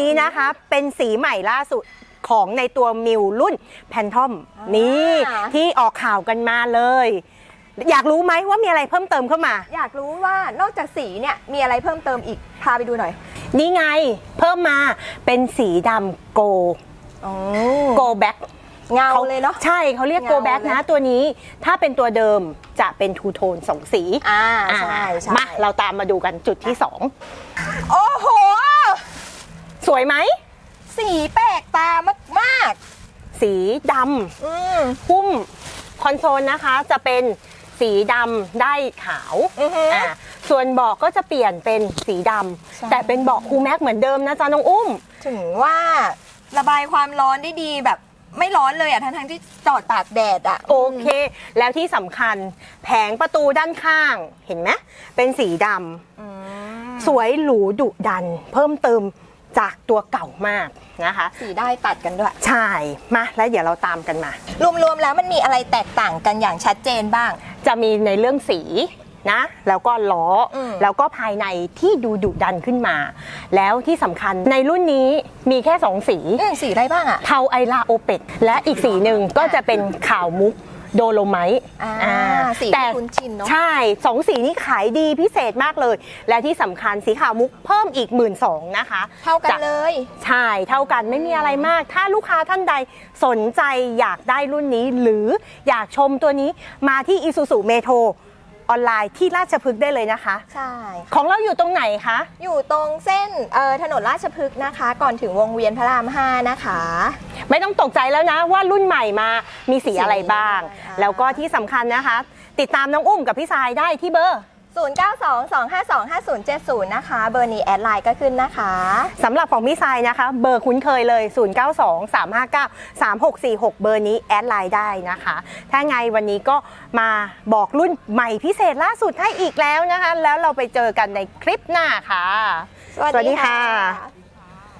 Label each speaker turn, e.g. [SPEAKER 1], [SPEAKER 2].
[SPEAKER 1] นี้นะคะเป็นสีใหม่ล่าสุดของในตัวมิวรุ่นแพนทอมนี่ที่ออกข่าวกันมาเลย อยากรู้ไหมว่ามีอะไรเพิ่มเติมเข้ามา
[SPEAKER 2] อยากรู้ว่านอกจากสีเนี่ยมีอะไรเพิ่มเติมอีกพาไปดูหน่อย
[SPEAKER 1] นี่ไงเพิ่มมาเป็นสีดำโก
[SPEAKER 2] โอ้
[SPEAKER 1] โกแบ็ค
[SPEAKER 2] เงาเลยเนาะ
[SPEAKER 1] ใช่เขาเรียก
[SPEAKER 2] เงา
[SPEAKER 1] โกแบ็ค
[SPEAKER 2] เลย
[SPEAKER 1] นะตัวนี้ถ้าเป็นตัวเดิมจะเป็นทูโทนสองสี
[SPEAKER 2] อ่า
[SPEAKER 1] อ่า
[SPEAKER 2] ใช่ใช่
[SPEAKER 1] มาเราตามมาดูกันจุดที่สอง
[SPEAKER 2] โอ้โห
[SPEAKER 1] ส วยไหม
[SPEAKER 2] สีแปลกตามาก
[SPEAKER 1] สีด
[SPEAKER 2] ๆอืมำ
[SPEAKER 1] หุ้มคอนโซลนะคะจะเป็นสีดำได้ขาว
[SPEAKER 2] อือฮึ
[SPEAKER 1] อ่าส่วนเบาะก็จะเปลี่ยนเป็นสีด
[SPEAKER 2] ใช่ำ
[SPEAKER 1] แต่เป็นเบาะคูแม็กเหมือนเดิมนะจ๊ะน้องอุ้ม
[SPEAKER 2] ถึงว่าระบายความร้อนได้ดีแบบไม่ร้อนเลยอะ ทั้งๆที่จอดตากแดดอะ
[SPEAKER 1] โอเค แล้วที่สำคัญแผงประตูด้านข้างเห็นไหมเป็นสีดำ
[SPEAKER 2] อืม
[SPEAKER 1] สวยหรูดุดัน เพิ่มเติม จากตัวเก่ามากนะคะ
[SPEAKER 2] สีได้ตัดกันด้วย
[SPEAKER 1] ใช่ มาแล้วเดี๋ยวเราตามกันมา
[SPEAKER 2] รวมๆแล้วมันมีอะไรแตกต่างกันอย่างชัดเจนบ้าง
[SPEAKER 1] จะมีในเรื่องสีนะแล้วก็ล้ออ
[SPEAKER 2] ม
[SPEAKER 1] แล้วก็ภายในที่ดูดุดันขึ้นมา แล้วที่สำคัญในรุ่นนี้มีแค่สองสี
[SPEAKER 2] อืมสีอะไรบ้างอะ
[SPEAKER 1] เทาไอลาโอเปตและอีกสีหนึ่งก็จะเป็นขาวมุก โดโลไมต์
[SPEAKER 2] อ่า
[SPEAKER 1] อ่า
[SPEAKER 2] สี
[SPEAKER 1] แต่
[SPEAKER 2] ที่คุ้นชินเนอะ
[SPEAKER 1] ใช่สองสีนี้ขายดีพิเศษมากเลย และที่สำคัญสีขาวมุกเพิ่มอีก 1 2ื่นนะคะ
[SPEAKER 2] เท่ากัน
[SPEAKER 1] จ
[SPEAKER 2] เลย
[SPEAKER 1] ใช่เท่ากันไม่มีอะไรมาก ถ้าลูกค้าท่านใดสนใจอยากได้รุ่นนี้ หรืออยากชมตัวนี้มาที่ Isuzu Metro ออนไลน์ที่ราชพฤกษ์ได้เลยนะคะ
[SPEAKER 2] ใช่ค่ะ
[SPEAKER 1] ของเราอยู่ตรงไหนคะ
[SPEAKER 2] อยู่ตรงเส้นเอ่อถนนราชพฤกษ์นะคะ ก่อนถึงวงเวียนพระราม 5 นะคะ
[SPEAKER 1] ไม่ต้องตกใจแล้วนะว่ารุ่นใหม่มามีสีอะไรบ้าง
[SPEAKER 2] สีอะไร
[SPEAKER 1] แล้วก็ที่สำคัญนะคะ ติดตามน้องอุ้มกับพี่ทรายได้ที่เบอร์
[SPEAKER 2] 0922525070 นะคะ เบอร์นี้แอดไลน์ก็ขึ้นนะคะ
[SPEAKER 1] สำหรับของพี่ทรายนะคะ เบอร์คุ้นเคยเลย 0923593646 เบอร์นี้แอดไลน์ได้นะคะ ถ้าไงวันนี้ก็มาบอกรุ่นใหม่พิเศษล่าสุดให้อีกแล้วนะคะ แล้วเราไปเจอกันในคลิปหน้าค่ะ
[SPEAKER 2] สวัสดีค่ะ